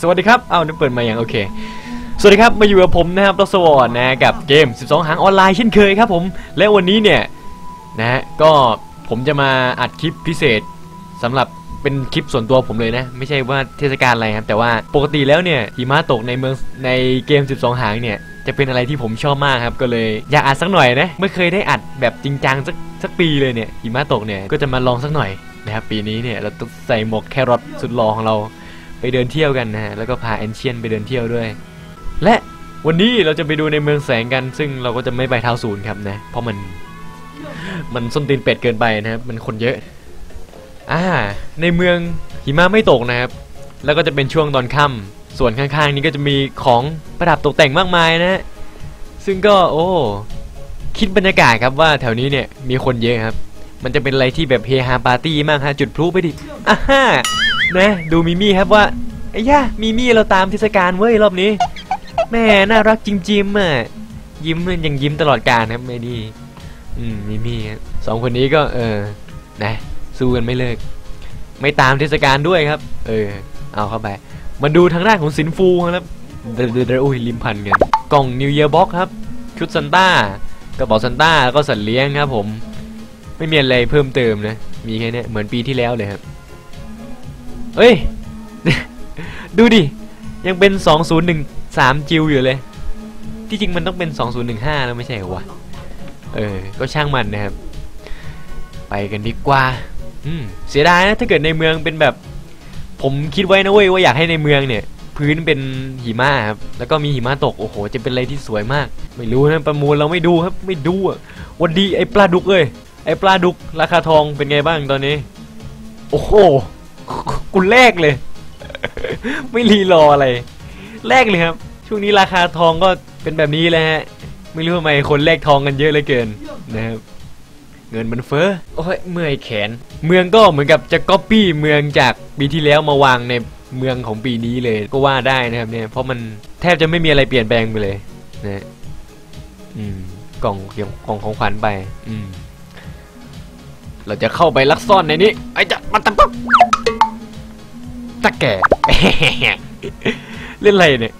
สวัสดีครับ เอานึกเปิดมาอย่างโอเค สวัสดีครับ มาอยู่กับผมนะครับรสวอนนะกับเกม 12 หางออนไลน์เช่นเคยครับผม และวันนี้เนี่ยนะฮะก็ผมจะมาอัดคลิปพิเศษสำหรับเป็นคลิปส่วนตัวผมเลยนะ ไม่ใช่ว่าเทศกาลอะไรครับ แต่ว่าปกติแล้วเนี่ยหิมะตกในเมืองในเกม 12 หางเนี่ยจะเป็นอะไรที่ผมชอบมากครับ ก็เลยอยากอัดสักหน่อยนะไม่เคยได้อัดแบบจริงจังสักสักปีเลยเนี่ยหิมะตกเนี่ยก็จะมาลองสักหน่อยนะครับปีนี้เนี่ยเราต้องใส่หมวกแครอทสุดหล่อของเรา ไปเดินเที่ยวกันนะฮะแล้วก็พาแอนเชียนไปเดินเที่ยวด้วย และวันนี้เราจะไปดูในเมืองแสงกัน ซึ่งเราก็จะไม่ไปเท้าศูนย์ครับนะเพราะมันมันส้นตีนเป็ดเกินไปนะครับมันคนเยอะอ่าในเมืองหิมะไม่ตกนะครับ แล้วก็จะเป็นช่วงตอนค่ำส่วนข้างๆ นี้ก็จะมีของประดับตกแต่งมากมายนะฮะซึ่งก็โอ้คิดบรรยากาศครับว่าแถวนี้เนี่ยมีคนเยอะครับ มันจะเป็นอะไรที่แบบเฮฮาปาร์ตี้มากฮะจุดพลุไปดิอ่าฮ่า นะดูมิมี่ครับว่าไอ้ย่ามิมี่เราตามเทศกาลเว้ยรอบนี้ แม่น่ารักจริงๆอะยิ้มยังยิ้มตลอดกาลครับไม่ดี อืมมิมี่สองคนนี้ก็เออนะสู้กันไม่เลิก ไม่ตามเทศกาลด้วยครับ เออ เอาเข้าไปมาดูทางด้านของสินฟูครับเดยวเดเดอุ้ยลิมพันกันกล่องนิวเยียร์บ็อกครับชุดซันต้ากระเป๋าซันต้าแล้วก็สัตว์เลี้ยงครับผม ไม่มีอะไรเพิ่มเติมนะ มีแค่นี้เหมือนปีที่แล้วเลยครับ เฮ้ย ดูดิ ยังเป็น 2013 จิวอยู่เลย ที่จริงมันต้องเป็น 2015 แล้วไม่ใช่เหรอวะ เออ ก็ช่างมันนะครับ ไปกันดีกว่า อืม เสียดายนะ ถ้าเกิดในเมืองเป็นแบบ ผมคิดไว้นะเว้ยว่าอยากให้ในเมืองเนี่ย พื้นเป็นหิมะครับ แล้วก็มีหิมะตก โอ้โห จะเป็นอะไรที่สวยมาก ไม่รู้นะ ประมูลเราไม่ดูครับ ไม่ดูอะวันดีไอ้ปลาดุกเอ้ย ไอ้ปลาดุกราคาทองเป็นไงบ้างตอนนี้ โอ้โห กูแลกเลย ไม่รีรออะไรแลกเลยครับ ช่วงนี้ราคาทองก็เป็นแบบนี้แหละฮะไม่รู้ทำไมคนแลกทองกันเยอะเหลยเกินนะครับเงินมันเฟ้อโอ้ยเมื่อยแขน เมืองก็เหมือนกับจะก๊อปปี้เมืองจากปีที่แล้วมาวางในเมืองของปีนี้เลยก็ว่าได้นะครับเนี่ยเพราะมันแทบจะไม่มีอะไรเปลี่ยนแปลงไปเลยนะอืมกล่องเกี่ยวกล่องของขวัญไป อืม เราจะเข้าไปลักซ่อนในนี้ไอ้จะมาตะปัก ตะแก่ เล่นอะไรเนี่ย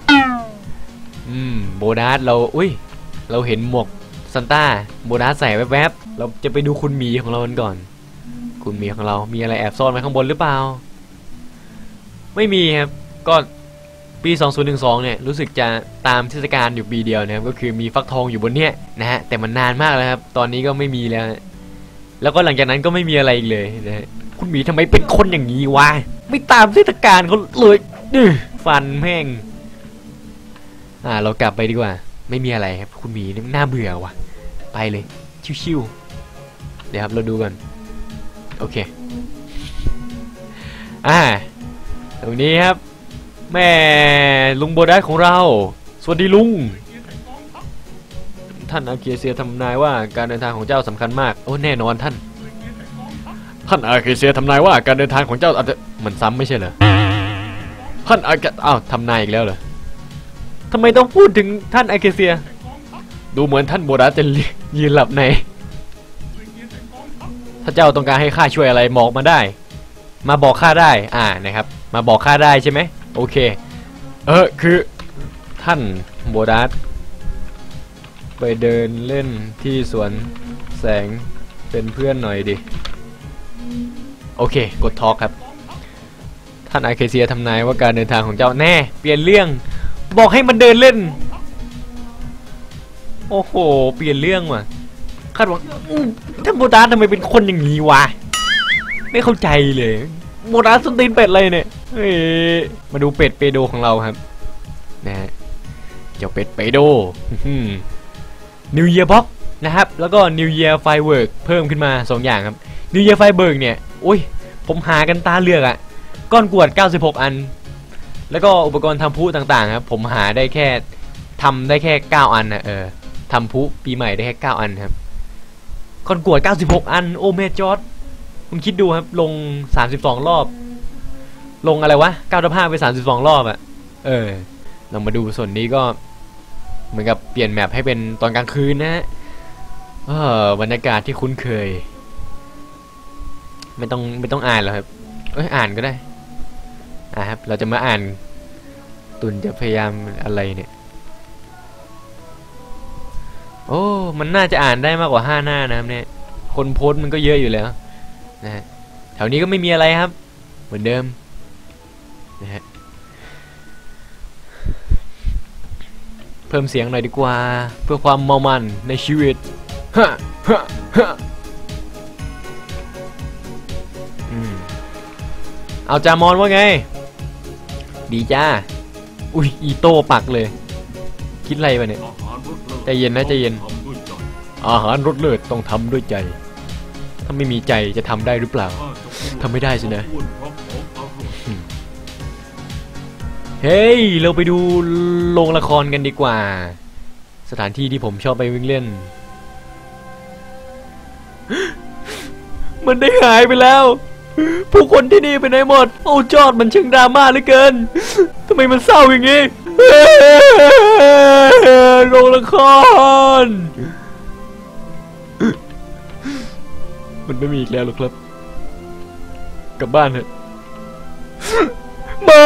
อืม โบนัสเรา อุ้ย เราเห็นหมวกซันต้า โบนัสใส่แวบๆ เราจะไปดูคุณหมีของเรากันก่อน คุณหมีของเรา มีอะไรแอบซ่อนไว้ข้างบนหรือเปล่า ไม่มีครับ ก็ปี 2012 เนี่ย รู้สึกจะตามเทศกาลอยู่ปีเดียวนะครับ ก็คือมีฟักทองอยู่บนเนี้ยนะฮะ แต่มันนานมากแล้วครับ ตอนนี้ก็ไม่มีแล้ว แล้วก็หลังจากนั้นก็ไม่มีอะไรอีกเลยนะฮะคุณหมีทำไมเป็นคนอย่างนี้วะ ไม่ตามเทศกาลเขาเลยดื้อฟันแม่ง อ่า เรากลับไปดีกว่า ไม่มีอะไรครับ คุณหมีนี่น่าเบื่อว่ะ ไปเลย ชิวๆ เดี๋ยวครับ เราดูกัน โอเค อ่า ตรงนี้ครับ แม่ลุงโบดัสของเรา สวัสดีลุง ท่านอาเคียเซียทำนายว่าการเดินทางของเจ้าสำคัญมาก โอ้ แน่นอนท่าน ท่านอาเคียเซียทำนายว่าการเดินทางของเจ้าอาจจะเห มือนซ้ำไม่ใช่เหรอท่านอาเกอ้าวทำนายอีกแล้วเหรอทำไมต้องพูดถึงท่านอาเคียเซีย ดูเหมือนท่านโบดัสจะยืนหลับในถ้าเจ้าต้องการให้ข้าช่วยอะไรบอกมาได้ มาบอกข้าได้ อ่านะครับ มาบอกข้าได้ใช่ไหมโอเค เออคือท่านโบดัสไปเดินเล่นที่สวนแสงเป็นเพื่อนหน่อยดิ โอเค กดทอล์กครับ ท่านอาเคเซียทำนายว่าการเดินทางของเจ้าแน่ เปลี่ยนเรื่อง บอกให้มันเดินเล่น โอ้โห เปลี่ยนเรื่องว่ะคาดหวังอื้อท่านโบราณทำไมเป็นคนอย่างนี้วะ ไม่เข้าใจเลยโบราณสตีนเป็ดเลยเนี่ยเฮ้ยมาดูเป็ดเปโดของเราครับ นะฮะเจ้าเป็ดเปโด New Year Box นะครับ แล้วก็ New Year Firework เพิ่มขึ้นมา 2 อย่างครับ New Year Firework เนี่ย อุ้ย ผมหากันตาเลือกอะ ก้อนกวด 96 อัน แล้วก็อุปกรณ์ทำพลุต่างๆครับผมหาได้แค่ทำได้แค่ 9 อันนะเออทำพุปีใหม่ได้แค่ 9 อันครับก้อนกวด 96 อัน โอเมจอดคุณคิดดูครับ ลง 32 รอบ ลงอะไรวะ95ไป 32 รอบอะเออ เรามาดูส่วนนี้ก็ เหมือนกับเปลี่ยนแมปให้เป็นตอนกลางคืนนะฮะเออบรรยากาศที่คุ้นเคย ไม่ต้องไม่ต้องอ่านหรอกครับ เอ้ยอ่านก็ได้ อ่าครับ เราจะมาอ่าน ตุนจะพยายามอะไรเนี่ย โอ้ มันน่าจะอ่านได้มากกว่าห้าหน้านะครับเนี่ย คนโพสต์มันก็เยอะอยู่แล้วนะฮะ แถวนี้ก็ไม่มีอะไรครับ เหมือนเดิม นะฮะ เพิ่มเสียงหน่อยดีกว่า เพื่อความเมามันในชีวิตฮะฮะฮะอืมเอาจามอนว่าไง ดีจ้า อุ้ยอีโต้ปักเลย คิดอะไรวะเนี่ยอาหารรสเลิศใจเย็นนะใจเย็นทำด้วยใจอาหารรสเลิศต้องทำด้วยใจ ถ้าไม่มีใจจะทำได้หรือเปล่าข้าจะพูทำไม่ได้สินะพูดเพราะของอร่อยเฮ้ย เราไปดูโรงละครกันดีกว่า สถานที่ที่ผมชอบไปวิ่งเล่น มันได้หายไปแล้ว ผู้คนที่นี่ไปไหนหมด โอ้จอดมันช่างดราม่าเหลือเกินทำไมมันเศร้าอย่างงี้โรงละคร มันไม่มีอีกแล้วหรอกครับ กลับบ้านเถอะไม่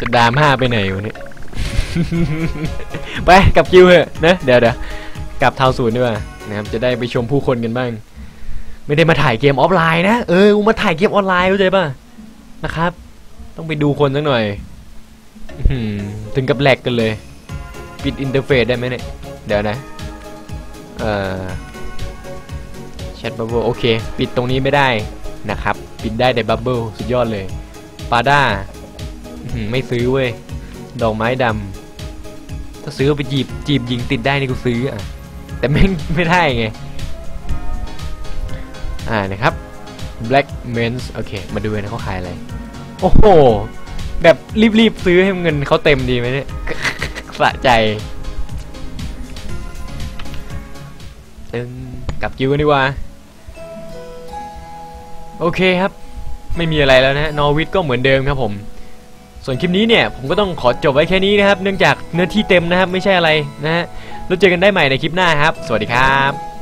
จะดราม่าไปไหนวะเนี่ยไปกลับคิวเหอะนะ เดี๋ยวเดี๋ยวกลับเทาศูนย์ดีกว่า นะครับจะได้ไปชมผู้คนกันบ้าง ไม่ได้มาถ่ายเกมออฟไลน์นะเออกูมาถ่ายเกมออนไลน์เข้าใจป่ะนะครับ ต้องไปดูคนสักหน่อยถึงกับแหลกกันเลย ปิดอินเทอร์เฟซได้ไหมเนี่ย เดี๋ยวนะเอ่อแชทบับเบิลโอเค ปิดตรงนี้ไม่ได้นะครับ ปิดได้แต่บับเบิลสุดยอดเลยปาด้าหือไม่ซื้อเว้ย ดอกไม้ดำถ้าซื้อไปจีบจีบยิงติดได้นี่กูซื้ออะ แต่แม่งไม่ได้ไง อ่านะครับ Black Men's โอเค มาดูนะเขาขายอะไร โอ้โห แบบรีบๆซื้อให้เงินเขาเต็มดีไหมเนี่ยสะใจตึงกลับคิวกันดีกว่า โอเคครับ ไม่มีอะไรแล้วนะนอวิทก็เหมือนเดิมครับผม ส่วนคลิปนี้เนี่ย ผมก็ต้องขอจบไว้แค่นี้นะครับ เนื่องจากเนื้อที่เต็มนะครับ ไม่ใช่อะไรนะฮะ แล้วเจอกันได้ใหม่ในคลิปหน้าครับ สวัสดีครับ